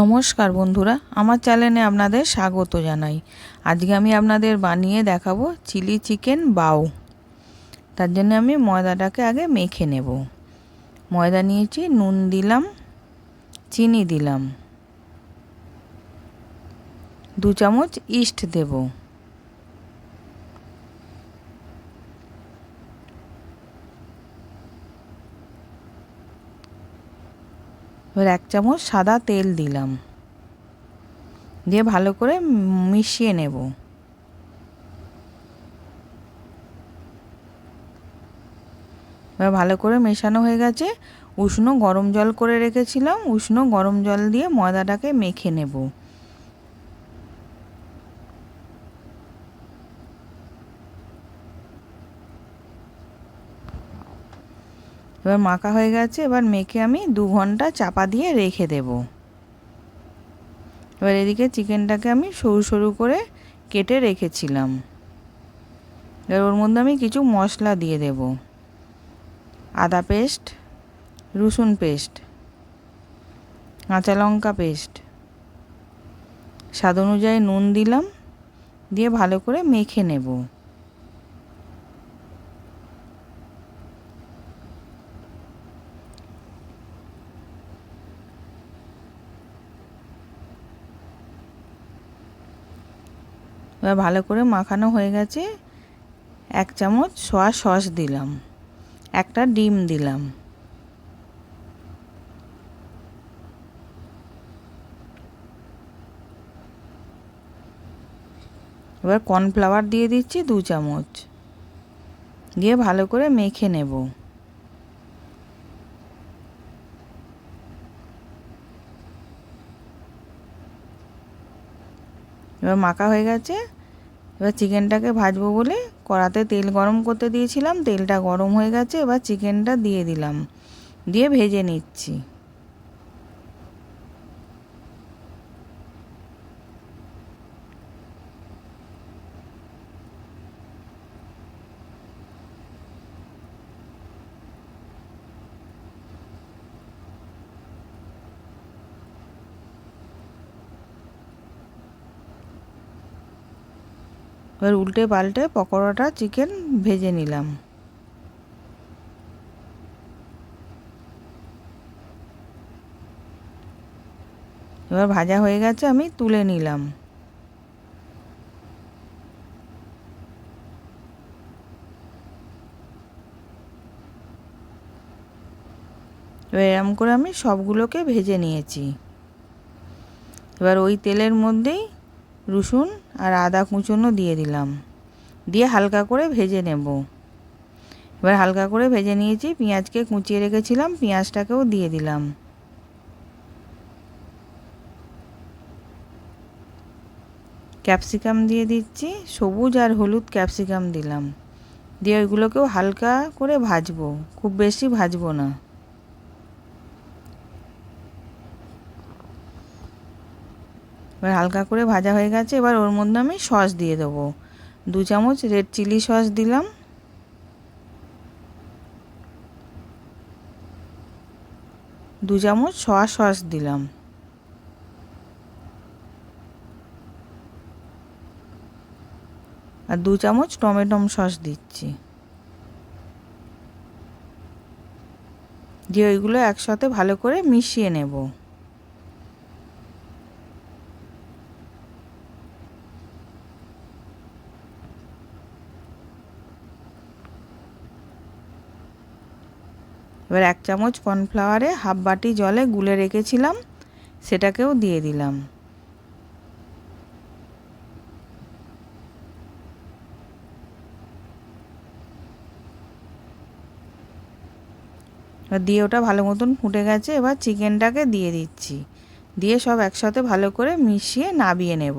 নমস্কার বন্ধুরা, আমার চ্যানেলে আপনাদের স্বাগত জানাই। আজকে আমি আপনাদের বানিয়ে দেখাবো চিলি চিকেন বাউ তার জন্য আমি ময়দাটাকে আগে মেখে নেব। ময়দা নিয়েছি, নুন দিলাম, চিনি দিলাম। দু চামচ ইস্ট দেবো। এবার এক চামচ সাদা তেল দিলাম। দিয়ে ভালো করে মিশিয়ে নেব। এবার ভালো করে মেশানো হয়ে গেছে। উষ্ণ গরম জল করে রেখেছিলাম। উষ্ণ গরম জল দিয়ে ময়দাটাকে মেখে নেব। এবার মাখা হয়ে গেছে, এবার মেখে আমি দু ঘণ্টা চাপা দিয়ে রেখে দেব। এবার এদিকে চিকেনটাকে আমি সরু সরু করে কেটে রেখেছিলাম। এবার ওর মধ্যে আমি কিছু মশলা দিয়ে দেব। আদা পেস্ট, রসুন পেস্ট, কাঁচা লঙ্কা পেস্ট। স্বাদ অনুযায়ী নুন দিলাম, দিয়ে ভালো করে মেখে নেব। এবার ভালো করে মাখানো হয়ে গেছে। এক চামচ সোয়া সস দিলাম। একটা ডিম দিলাম। এবার কর্নফ্লাওয়ার দিয়ে দিচ্ছি দু চামচ। দিয়ে ভালো করে মেখে নেব। এবার মাখা হয়ে গেছে। এবার চিকেনটাকে ভাজবো বলে কড়াতে তেল গরম করতে দিয়েছিলাম, তেলটা গরম হয়ে গেছে, এবার চিকেনটা দিয়ে দিলাম। দিয়ে ভেজে নিচ্ছি। এবার উল্টে পাল্টে পকোড়াটা চিকেন ভেজে নিলাম। এবার ভাজা হয়ে গেছে, আমি তুলে নিলাম। এবার এরম করে আমি সবগুলোকে ভেজে নিয়েছি। এবার ওই তেলের মধ্যেই রসুন আর আদা কুচনো দিয়ে দিলাম। দিয়ে হালকা করে ভেজে নেব। এবার হালকা করে ভেজে নিয়েছি, পেঁয়াজকে কুচিয়ে রেখেছিলাম, পেঁয়াজটাকেও দিয়ে দিলাম। ক্যাপসিকাম দিয়ে দিচ্ছি, সবুজ আর হলুদ ক্যাপসিকাম দিলাম। দিয়ে ওইগুলোকেও হালকা করে ভাজবো, খুব বেশি ভাজবো না। এবার হালকা করে ভাজা হয়ে গেছে, এবার ওর মধ্যে আমি সস দিয়ে দেবো। দু চামচ রেড চিলি সস দিলাম। দু চামচ সয়া সস দিলাম। আর দু চামচ টমেটম সস দিচ্ছি। দিয়ে ওইগুলো একসাথে ভালো করে মিশিয়ে নেব। এবার এক চামচ কর্নফ্লাওয়ারে হাফ বাটি জলে গুলে রেখেছিলাম, সেটাকেও দিয়ে দিলাম। এবার দিয়ে ওটা ভালো মতন ফুটে গেছে, এবার চিকেনটাকে দিয়ে দিচ্ছি। দিয়ে সব একসাথে ভালো করে মিশিয়ে নাবিয়ে নেব।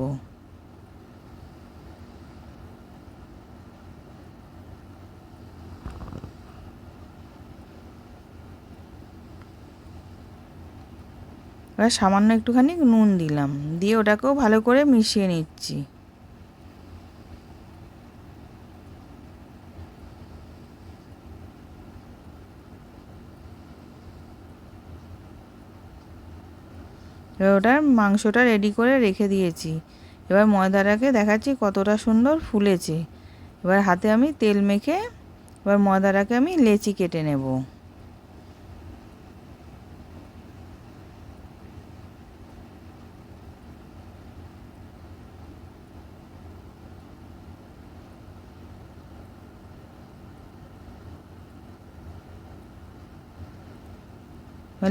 এবার সামান্য একটুখানি নুন দিলাম। দিয়ে ওটাকেও ভালো করে মিশিয়ে নিচ্ছি। এবার ওটার মাংসটা রেডি করে রেখে দিয়েছি। এবার ময়দাটাকে দেখাচ্ছি কতটা সুন্দর ফুলেছে। এবার হাতে আমি তেল মেখে এবার ময়দাটাকে আমি লেচি কেটে নেব এবার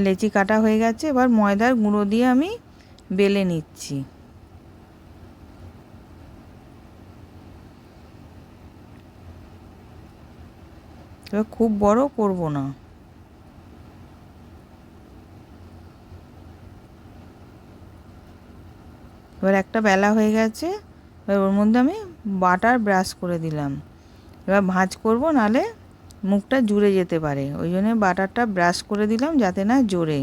লেচি কাটা হয়ে গেছে, এবার ময়দার গুঁড়ো দিয়ে আমি বেলে নিচ্ছি। এবার খুব বড় করব না। এবার একটা বেলা হয়ে গেছে, এবার ওর মধ্যে আমি বাটার ব্রাশ করে দিলাম। এবার ভাঁজ করব, নালে মুখটা জুড়ে যেতে পারে। ওই জন্য বাটারটা ব্রাশ করে দিলাম যাতে না জোরে।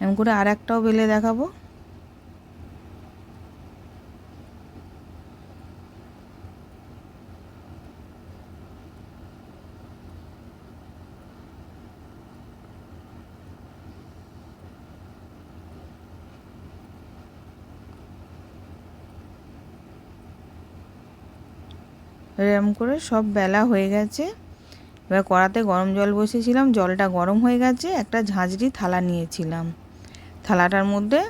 এমন করে আর একটাও বেলে দেখাবো। এরম করে সব বেলা হয়ে গেছে। এবার কড়াতে গরম জল বসেছিলাম জলটা গরম হয়ে গেছে, একটা ঝাঁঝরি থালা নিয়েছিলাম। থালাটার মধ্যে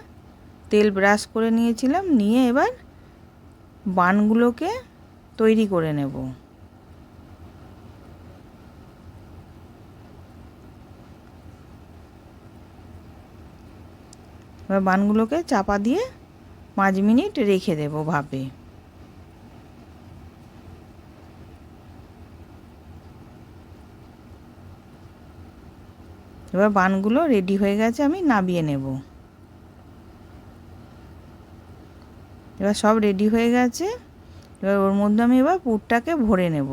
তেল ব্রাশ করে নিয়েছিলাম, নিয়ে এবার বানগুলোকে তৈরি করে নেব। এবার বানগুলোকে চাপা দিয়ে পাঁচ মিনিট রেখে দেব ভাপে। এবার বানগুলো রেডি হয়ে গেছে, আমি নাবিয়ে নেব। এবার সব রেডি হয়ে গেছে, এবার ওর মধ্যে আমি এবার পুরটাকে ভরে নেব।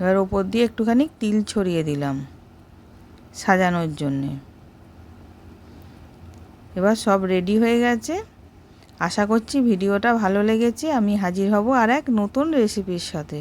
এবার ওপর দিয়ে একটুখানি তিল ছড়িয়ে দিলাম সাজানোর জন্যে। এবার সব রেডি হয়ে গেছে। আশা করছি ভিডিওটা ভালো লেগেছে। আমি হাজির হব আর এক নতুন রেসিপির সাথে।